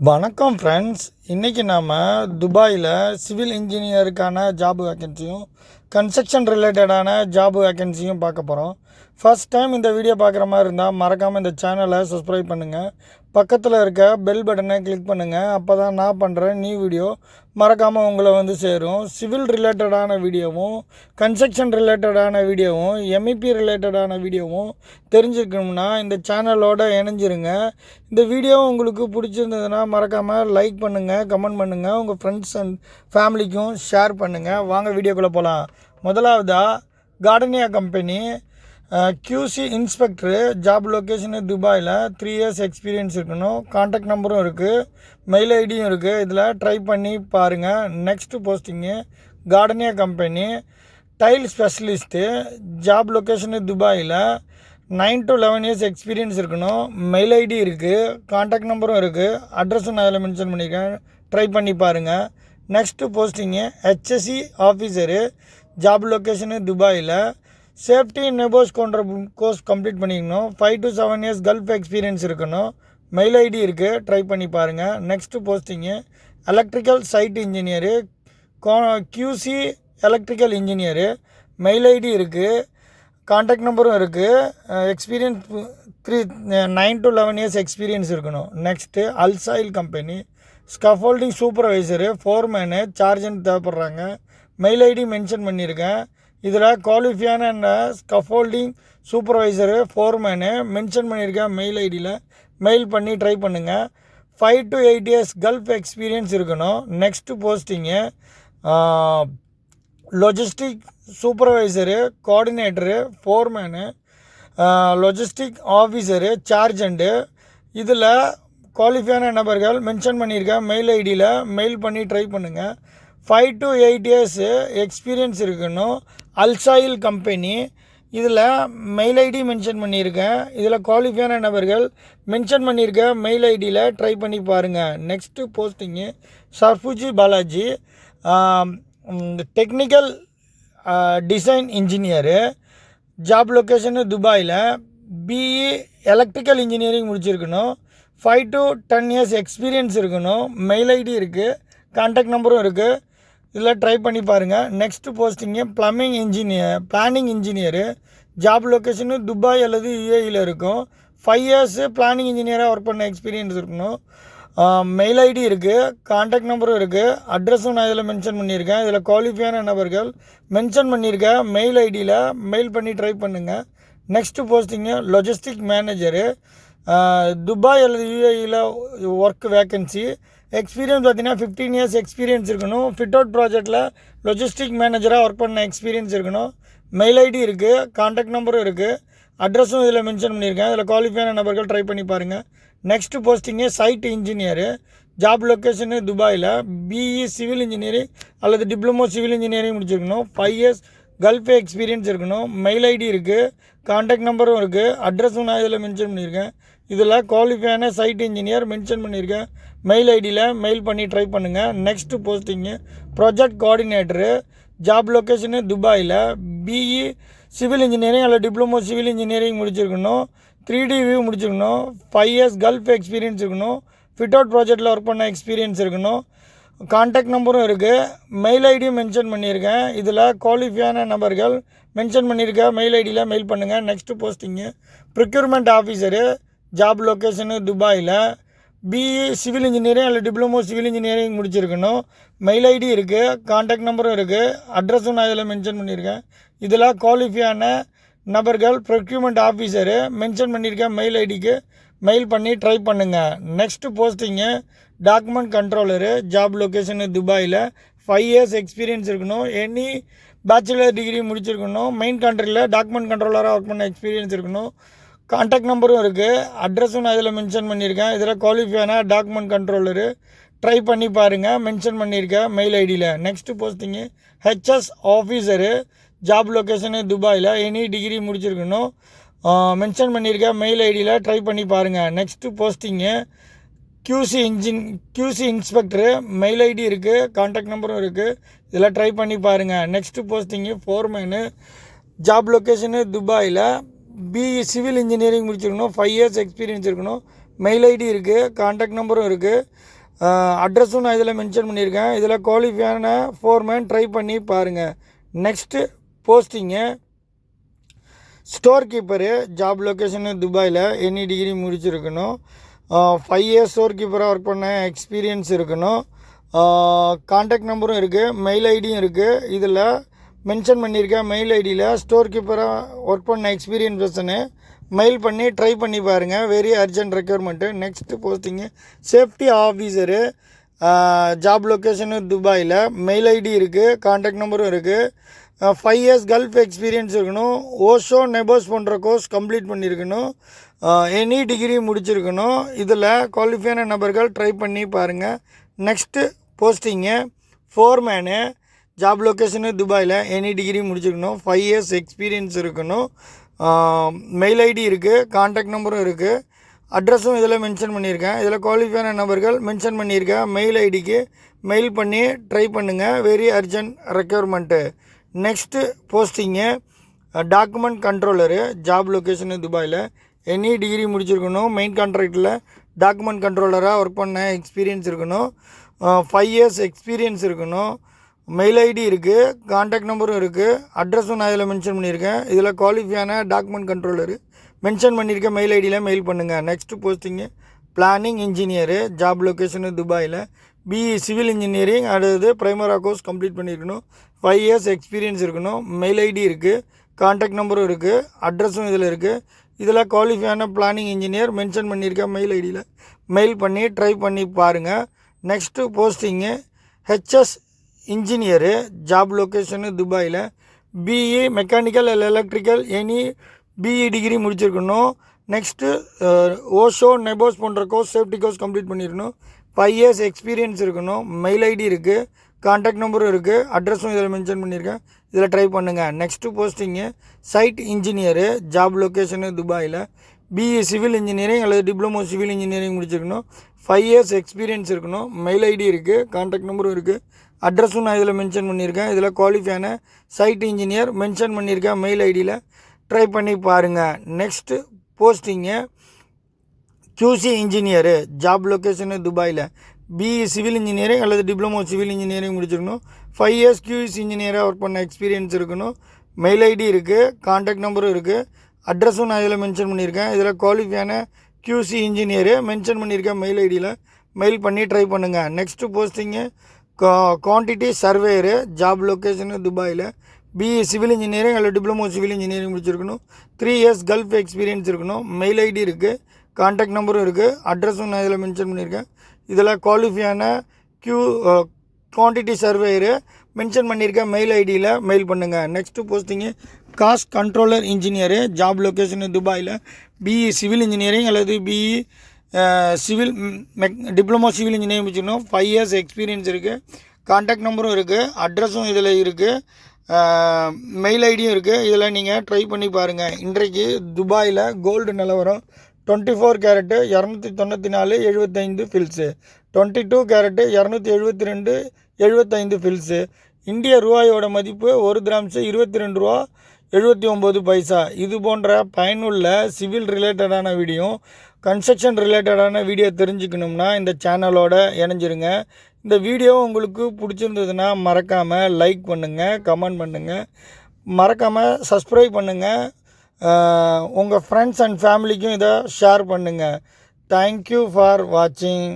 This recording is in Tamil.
வணக்கம் ஃப்ரெண்ட்ஸ் இன்றைக்கி நாம் துபாயில் சிவில் இன்ஜினியருக்கான ஜாப் வேக்கன்சியும் கன்ஸ்ட்ரக்ஷன் ரிலேட்டடான ஜாப் வேக்கன்சியும் பார்க்க போகிறோம் ஃபர்ஸ்ட் டைம் இந்த வீடியோ பார்க்குற மாதிரி இருந்தால் மறக்காமல் இந்த சேனலை சப்ஸ்கிரைப் பண்ணுங்கள் பக்கத்தில் இருக்க பெல் பட்டனை கிளிக் பண்ணுங்கள் அப்போ தான் நான் பண்ணுற நியூ வீடியோ மறக்காமல் உங்களை வந்து சேரும். சிவில் ரிலேட்டடான வீடியோவும் கன்ஸ்ட்ரக்ஷன் ரிலேட்டடான வீடியோவும் எம்இபி ரிலேட்டடான வீடியோவும் தெரிஞ்சுக்கணும்னா இந்த சேனலோட இணைஞ்சிருங்க. இந்த வீடியோ உங்களுக்கு பிடிச்சிருந்ததுன்னா மறக்காமல் லைக் பண்ணுங்கள் கமெண்ட் பண்ணுங்கள் உங்கள் ஃப்ரெண்ட்ஸ் அண்ட் ஃபேமிலிக்கும் ஷேர் பண்ணுங்கள் வாங்க வீடியோக்குள்ளே போகலாம் முதலாவதாக Gardenia company QC inspector job location துபாயில் த்ரீ இயர்ஸ் எக்ஸ்பீரியன்ஸ் இருக்கணும். காண்டாக்ட் நம்பரும் இருக்குது மெயில் ஐடியும் இருக்குது இதில் ட்ரை பண்ணி பாருங்கள் next posting Gardenia company tile specialist job location துபாயில் nine to eleven years experience இருக்கணும். மெயில் ஐடி இருக்குது காண்டாக்ட் நம்பரும் இருக்குது அட்ரஸும் நான் அதில் மென்ஷன் பண்ணியிருக்கேன் ட்ரை பண்ணி பாருங்கள் next posting HSE officer job location துபாயில் சேஃப்டி நெபோஸ் கொண்ட கோர்ஸ் கம்ப்ளீட் பண்ணிக்கணும். Five to seven years Gulf experience இருக்கணும். மெயில் ஐடி இருக்குது ட்ரை பண்ணி பாருங்கள் next posting electrical site engineer co QC electrical engineer mail ID இருக்குது காண்டாக்ட் நம்பரும் இருக்குது experience three nine to eleven years experience இருக்கணும். Next அல்சாயில் company scaffolding supervisor foreman chargehand தேவைப்படுறாங்க. Mail ID mention பண்ணியிருக்கேன் இதில் குவாலிஃபியான குவாலிஃபையான ஸ்கஃபோல்டிங் சூப்பர்வைசரு ஃபோர்மேனு மென்ஷன் பண்ணியிருக்கேன் மெயில் ஐடியில் மெயில் பண்ணி ட்ரை பண்ணுங்கள் five to eight years Gulf experience இருக்கணும். Next posting logistic supervisor coordinator foreman logistic officer chargehand இதில் குவாலிஃபையான நபர்கள் மென்ஷன் பண்ணியிருக்கேன் மெயில் ஐடியில் மெயில் பண்ணி ட்ரை பண்ணுங்கள் five to eight years experience இருக்கணும். அல்சாயில் கம்பெனி இதில் மெயில் ஐடி மென்ஷன் பண்ணியிருக்கேன். இதில் குவாலிஃபையான நபர்கள் மென்ஷன் பண்ணியிருக்க மெயில் ஐடியில் ட்ரை பண்ணி பாருங்கள் next posting சர்ஃபுஜி Balaji technical design engineer job location துபாயில். பிஇ எலக்ட்ரிக்கல் இன்ஜினியரிங் முடிச்சிருக்கணும். Five to ten years experience இருக்கணும். மெயில் ஐடி இருக்குது கான்டாக்ட் நம்பரும் இருக்குது இதில் ட்ரை பண்ணி பாருங்கள் next posting plumbing engineer planning engineer job location Dubai அல்லது யூஏயில் இருக்கும். ஃபைவ் இயர்ஸு பிளானிங் இன்ஜினியராக ஒர்க் பண்ண எக்ஸ்பீரியன்ஸ் இருக்கணும். மெயில் ஐடி இருக்குது கான்டாக்ட் நம்பரும் இருக்குது அட்ரஸும் நான் இதில் மென்ஷன் பண்ணியிருக்கேன். இதில் குவாலிஃபையான நபர்கள் மென்ஷன் பண்ணியிருக்கேன் மெயில் ஐடியில் மெயில் பண்ணி ட்ரை பண்ணுங்கள் next posting logistic manager Dubai அல்லது யூஏஇயில் ஒர்க் வேக்கன்சி எக்ஸ்பீரியன்ஸ் பார்த்தீங்கன்னா ஃபிஃப்டீன் இயர்ஸ் எக்ஸ்பீரியன்ஸ் இருக்கணும். ஃபிட் அவுட் ப்ராஜெக்ட்டில் லொஜிஸ்டிக் மேனேஜராக ஒர்க் பண்ண எக்ஸ்பீரியன்ஸ் இருக்கணும். மெயில் ஐடி இருக்குது கான்டாக்ட் நம்பரும் இருக்குது அட்ரஸும் இதில் மென்ஷன் பண்ணியிருக்கேன். இதில் குவாலிஃபையான நபர்கள் ட்ரை பண்ணி பாருங்கள் next posting site engineer job location துபாயில். பிஇ சிவில் இன்ஜினியரிங் அல்லது டிப்ளமோ சிவில் இன்ஜினியரிங் முடிச்சிருக்கணும். ஃபைவ் இயர்ஸ் கல்ஃப் எக்ஸ்பீரியன்ஸ் இருக்கணும். மெயில் ஐடி இருக்குது கான்டாக்ட் நம்பரும் இருக்குது அட்ரஸும் நான் இதில் மென்ஷன் பண்ணியிருக்கேன். இதில் குவாலிஃபையான சைட் இன்ஜினியர் மென்ஷன் பண்ணியிருக்கேன். மெயில் ஐடியில் மெயில் பண்ணி ட்ரை பண்ணுங்கள் next posting project coordinator job location துபாயில் பிஇ சிவில் இன்ஜினியரிங் அல்லது டிப்ளமோ சிவில் இன்ஜினியரிங் முடிச்சிருக்கணும். த்ரீ டி வியூ முடிச்சிருக்கணும். ஃபைவ் இயர்ஸ் கல்ஃப் எக்ஸ்பீரியன்ஸ் இருக்கணும். ஃபிட் அவுட் ப்ராஜெக்ட்டில் ஒர்க் பண்ண எக்ஸ்பீரியன்ஸ் இருக்கணும். கான்டாக்ட் நம்பரும் இருக்குது மெயில் ஐடியும் மென்ஷன் பண்ணியிருக்கேன். இதில் குவாலிஃபையான நபர்கள் மென்ஷன் பண்ணியிருக்க மெயில் ஐடியில் மெயில் பண்ணுங்கள் next posting procurement officer job location துபாயில் பிஇ சிவில் இன்ஜினியரிங் அல்லது டிப்ளமோ சிவில் இன்ஜினியரிங் முடிச்சிருக்கணும். மெயில் ஐடி இருக்குது கான்டாக்ட் நம்பரும் இருக்குது அட்ரஸும் நான் இதில் மென்ஷன் பண்ணியிருக்கேன் இதில் குவாலிஃபையான நபர்கள் ப்ரொக்யூமெண்ட் ஆஃபீஸரு மென்ஷன் பண்ணியிருக்கேன் மெயில் ஐடிக்கு மெயில் பண்ணி ட்ரை பண்ணுங்கள் next posting document controller job location துபாயில் ஃபைவ் இயர்ஸ் எக்ஸ்பீரியன்ஸ் இருக்கணும். எனி பேச்சுலர் டிகிரி முடிச்சிருக்கணும். மெயின் கண்ட்ரியில் டாக்குமெண்ட் கண்ட்ரோலராக ஒர்க் பண்ண எக்ஸ்பீரியன்ஸ் இருக்கணும். கான்டாக்ட் நம்பரும் இருக்குது அட்ரஸும் நான் இதில் மென்ஷன் பண்ணியிருக்கேன். இதில் குவாலிஃபைனா டாக்குமெண்ட் கண்ட்ரோலரு ட்ரை பண்ணி பாருங்கள் மென்ஷன் பண்ணியிருக்கேன் மெயில் ஐடியில் next posting HSE officer job location துபாயில். எனி டிகிரி முடிச்சிருக்கணும். மென்ஷன் பண்ணியிருக்கேன் மெயில் ஐடியில் ட்ரை பண்ணி பாருங்கள் next posting QC engine QC inspector mail ID இருக்குது கான்டாக்ட் நம்பரும் இருக்குது இதில் ட்ரை பண்ணி பாருங்கள் next posting foreman job location துபாயில். பிஇ சிவில் இன்ஜினியரிங் முடிச்சிருக்கணும். ஃபைவ் இயர்ஸ் எக்ஸ்பீரியன்ஸ் இருக்கணும். மெயில் ஐடி இருக்குது காண்டாக்ட் நம்பரும் இருக்குது அட்ரஸும் நான் இதில் மென்ஷன் பண்ணியிருக்கேன். இதில் குவாலிஃபையான ஃபோர்மேன் ட்ரை பண்ணி பாருங்கள் next posting store keeper job location துபாயில். எனி டிகிரி முடிச்சிருக்கணும். ஃபைவ் இயர்ஸ் ஸ்டோர் கீப்பராக ஒர்க் பண்ண எக்ஸ்பீரியன்ஸ் இருக்கணும். காண்டாக்ட் நம்பரும் இருக்குது மெயில் ஐடியும் இருக்குது இதில் மென்ஷன் பண்ணியிருக்கேன். மெயில் ஐடியில் ஸ்டோர் கீப்பராக ஒர்க் பண்ண எக்ஸ்பீரியன்ஸ் பர்சனு மெயில் பண்ணி ட்ரை பண்ணி பாருங்கள் very urgent requirement next posting safety officer job location துபாயில். மெயில் ஐடி இருக்குது காண்டாக்ட் நம்பரும் இருக்குது ஃபைவ் இயர்ஸ் கல்ஃப் எக்ஸ்பீரியன்ஸ் இருக்கணும். ஓஷோ நெபோஸ் போன்ற கோர்ஸ் கம்ப்ளீட் பண்ணியிருக்கணும் எனி டிகிரி முடிச்சிருக்கணும். இதில் குவாலிஃபையான நபர்கள் ட்ரை பண்ணி பாருங்கள் next posting foreman job location துபாயில் எனி டிகிரி முடிச்சிருக்கணும். ஃபைவ் இயர்ஸ் எக்ஸ்பீரியன்ஸ் இருக்கணும். மெயில் ஐடி இருக்குது காண்டாக்ட் நம்பரும் இருக்குது அட்ரஸும் இதில் மென்ஷன் பண்ணியிருக்கேன். இதில் குவாலிஃபையான நபர்கள் மென்ஷன் பண்ணியிருக்கேன். மெயில் ஐடிக்கு மெயில் பண்ணி ட்ரை பண்ணுங்கள் very urgent requirement next posting document controller job location துபாயில். எனி டிகிரி முடிச்சிருக்கணும். மெயின் கான்ட்ராக்டில் டாக்குமெண்ட் கண்ட்ரோலராக ஒர்க் பண்ண எக்ஸ்பீரியன்ஸ் இருக்கணும். ஃபைவ் இயர்ஸ் எக்ஸ்பீரியன்ஸ் இருக்கணும். மெயில் ஐடி இருக்குது காண்டாக்ட் நம்பரும் இருக்குது அட்ரஸும் நான் இதில் மென்ஷன் பண்ணியிருக்கேன். இதில் குவாலிஃபையான டாக்குமெண்ட் கண்ட்ரோலரு மென்ஷன் பண்ணியிருக்க மெயில் ஐடியில் மெயில் பண்ணுங்கள் next posting planning engineer job location துபாயில். பிஇ சிவில் இன்ஜினியரிங் அடுத்தது ப்ரைமரா கோர்ஸ் கம்ப்ளீட் பண்ணியிருக்கணும். ஃபைவ் இயர்ஸ் எக்ஸ்பீரியன்ஸ் இருக்கணும். மெயில் ஐடி இருக்குது காண்டாக்ட் நம்பரும் இருக்குது அட்ரஸும் இதில் இருக்குது இதில் குவாலிஃபையான பிளானிங் இன்ஜினியர் மென்ஷன் பண்ணியிருக்க மெயில் ஐடியில் மெயில் பண்ணி ட்ரை பண்ணி பாருங்கள் next posting HSE engineer job location துபாயில். பிஇ மெக்கானிக்கல் அல்ல எலக்ட்ரிக்கல் எனி பிஇ டிகிரி முடிச்சிருக்கணும். நெக்ஸ்ட்டு ஓஷோ நெபோஸ் போன்ற கோர்ஸ் சேஃப்டி கோர்ஸ் கம்ப்ளீட் பண்ணியிருக்கணும் ஃபைவ் இயர்ஸ் எக்ஸ்பீரியன்ஸ் இருக்கணும். மெயில் ஐடி இருக்குது காண்டாக்ட் நம்பரும் இருக்குது அட்ரஸும் இதில் மென்ஷன் பண்ணியிருக்கேன் இதில் ட்ரை பண்ணுங்கள் next posting site engineer job location துபாயில். பிஇ சிவில் இன்ஜினியரிங் அல்லது டிப்ளமோ சிவில் இன்ஜினியரிங் முடிச்சிருக்கணும். ஃபைவ் இயர்ஸ் எக்ஸ்பீரியன்ஸ் இருக்கணும் மெயில் ஐடி இருக்குது காண்டாக்ட் நம்பரும் இருக்குது அட்ரஸும் நான் இதில் மென்ஷன் பண்ணியிருக்கேன். இதில் குவாலிஃபையான சைட் இன்ஜினியர் மென்ஷன் பண்ணியிருக்கேன் மெயில் ஐடியில் ட்ரை பண்ணி பாருங்கள் next posting QC engineer job location துபாயில். பிஇ சிவில் இன்ஜினியரிங் அல்லது டிப்ளமோ சிவில் இன்ஜினியரிங் முடிச்சிருக்கணும். ஃபைவ் இயர்ஸ் கியூஎஸ் இன்ஜினியராக ஒர்க் பண்ண எக்ஸ்பீரியன்ஸ் இருக்கணும் மெயில் ஐடி இருக்குது கான்டாக்ட் நம்பரும் இருக்குது அட்ரஸும் நான் இதில் மென்ஷன் பண்ணியிருக்கேன். இதில் குவாலிஃபையான கியூசி இன்ஜினியரு மென்ஷன் பண்ணியிருக்கேன் மெயில் ஐடியில் மெயில் பண்ணி ட்ரை பண்ணுங்கள் next posting quantity surveyor job location துபாயில். பிஇ சிவில் இன்ஜினியரிங் அல்லது டிப்ளமோ சிவில் இன்ஜினியரிங் முடிச்சிருக்கணும். த்ரீ இயர்ஸ் கல்ஃப் எக்ஸ்பீரியன்ஸ் இருக்கணும். மெயில் ஐடி இருக்குது காண்டாக்ட் நம்பரும் இருக்குது அட்ரஸும் நான் இதில் மென்ஷன் பண்ணியிருக்கேன். இதில் குவாலிஃபையான க்யூ குவான்டிட்டி சர்வேயரு மென்ஷன் பண்ணியிருக்கேன் மெயில் ஐடியில் மெயில் பண்ணுங்கள் next posting cost controller engineer job location Dubai BE civil engineering அல்லது BE civil mech diploma civil engineering முடிச்சிருக்கணும் ஃபைவ் இயர்ஸ் எக்ஸ்பீரியன்ஸ் இருக்குது காண்டாக்ட் நம்பரும் இருக்குது அட்ரஸும் இதில் இருக்குது மெயில் ஐடியும் இருக்குது இதில் நீங்கள் ட்ரை பண்ணி பாருங்கள் இன்றைக்கு துபாயில் கோல்டு நிலவரம் டுவெண்ட்டி ஃபோர் கேரட்டு இரநூத்தி தொண்ணூற்றி நாலு எழுபத்தைந்து ஃபில்ஸு டுவெண்ட்டி டூ கேரட்டு இரநூத்தி எழுபத்தி ரெண்டு எழுபத்தைந்து ஃபில்ஸு இந்திய ரூபாயோட மதிப்பு ஒரு கிராம்ஸு இருபத்தி ரெண்டு ரூபா. எழுபத்தி ஒம்பது பைசா. இது போன்ற பயனுள்ள சிவில் ரிலேட்டடான வீடியோ கன்ஸ்ட்ரக்ஷன் ரிலேட்டடான வீடியோ தெரிஞ்சுக்கணும்னா இந்த சேனலோட இணைஞ்சிருங்க. இந்த வீடியோ உங்களுக்கு பிடிச்சிருந்ததுன்னா மறக்காமல் லைக் பண்ணுங்கள் கமெண்ட் பண்ணுங்கள் மறக்காமல் சப்ஸ்கிரைப் பண்ணுங்கள் உங்கள் ஃப்ரெண்ட்ஸ் அண்ட் ஃபேமிலிக்கும் இதை ஷேர் பண்ணுங்கள் தேங்க்யூ ஃபார் வாட்சிங்